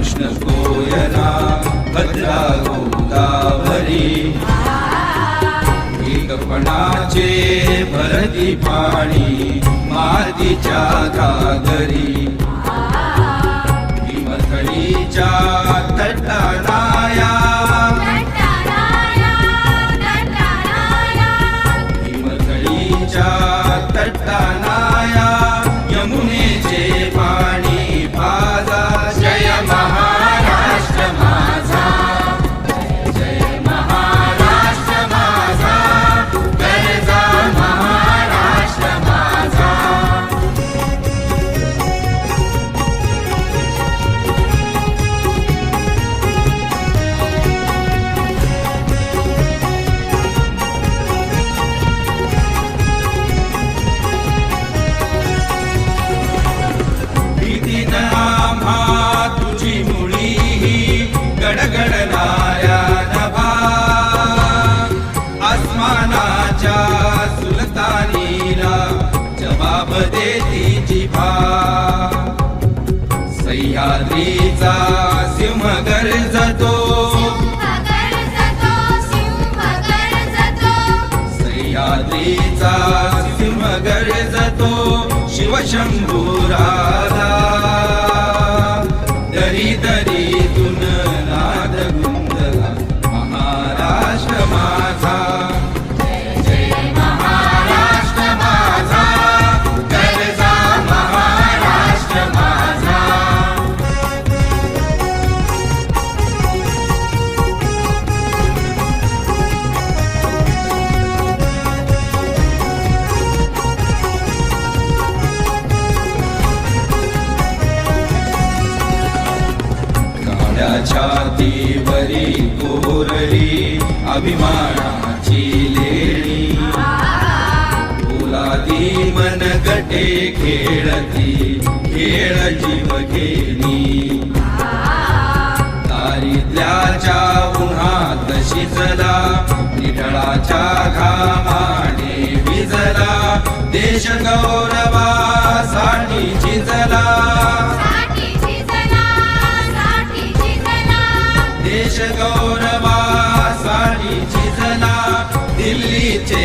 कृष्ण कोयना भद्रा गोदावरी. एकपणाचे भरती पाणी मातीच्या कादरी सह्याद्रीचा सिंह गरजतो सह्याद्रीचा सिंह गरजतो शिवशंभुराला छातीवरी कोरली अभिमानाची लेणी. फुलादी मन गटे खेळती खेळ जीव घेणी. दारिद्र्याच्या उन्हात शिजला निढळाच्या घामाने विजला. देश गौरवासाठी झिजला देश गौरवासाठी झिजला दिल्लीचे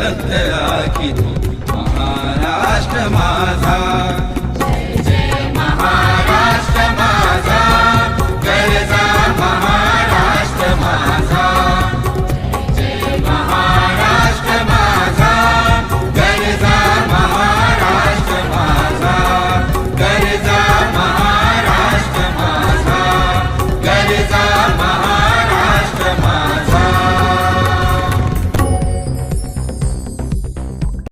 रक्त राखी महाराष्ट्र माझा.